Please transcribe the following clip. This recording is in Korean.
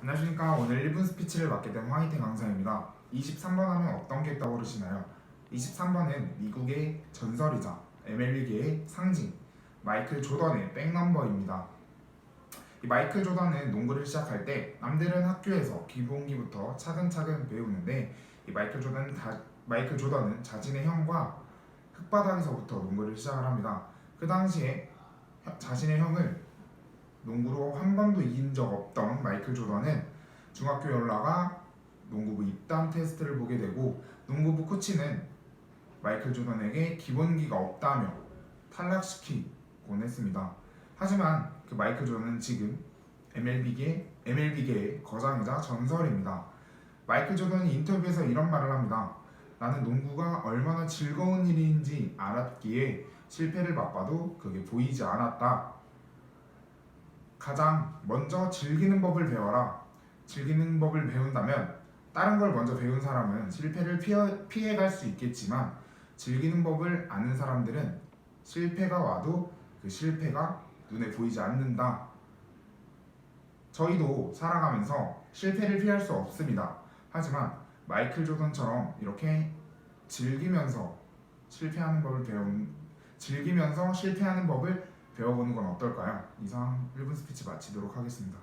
안녕하십니까 오늘 1분 스피치를 맡게 된 화이팅 강사입니다. 23번 하면 어떤 게 떠오르시나요? 23번은 미국의 전설이자 MLB계의 상징 마이클 조던의 백넘버입니다. 이 마이클 조던은 농구를 시작할 때 남들은 학교에서 기본기부터 차근차근 배우는데 이 마이클 조던 다, 마이클 조던은 자신의 형과 흙바닥에서부터 농구를 시작을 합니다. 그 당시에 혀- 자신의 형을 농구로 한 번도 이긴 적 없던 마이클 조던은 중학교에 올라가 농구부 입단 테스트를 보게 되고 농구부 코치는 마이클 조던에게 기본기가 없다며 탈락시키곤 했습니다. 하지만 그 마이클 조던은 지금 MLB계 MLB계의 거장이자 전설입니다. 마이클 조던이 인터뷰에서 이런 말을 합니다. 나는 농구가 얼마나 즐거운 일인지 알았기에 실패를 맛봐도 그게 보이지 않았다. 가장 먼저 즐기는 법을 배워라. 즐기는 법을 배운다면 다른 걸 먼저 배운 사람은 실패를 피해, 피해갈 수 있겠지만 즐기는 법을 아는 사람들은 실패가 와도 그 실패가 눈에 보이지 않는다. 저희도 살아가면서 실패를 피할 수 없습니다. 하지만 마이클 조던처럼 이렇게 즐기면서 실패하는 법을 배운 즐기면서 실패하는 법을 배워보는 건 어떨까요? 이상 1분 스피치 마치도록 하겠습니다.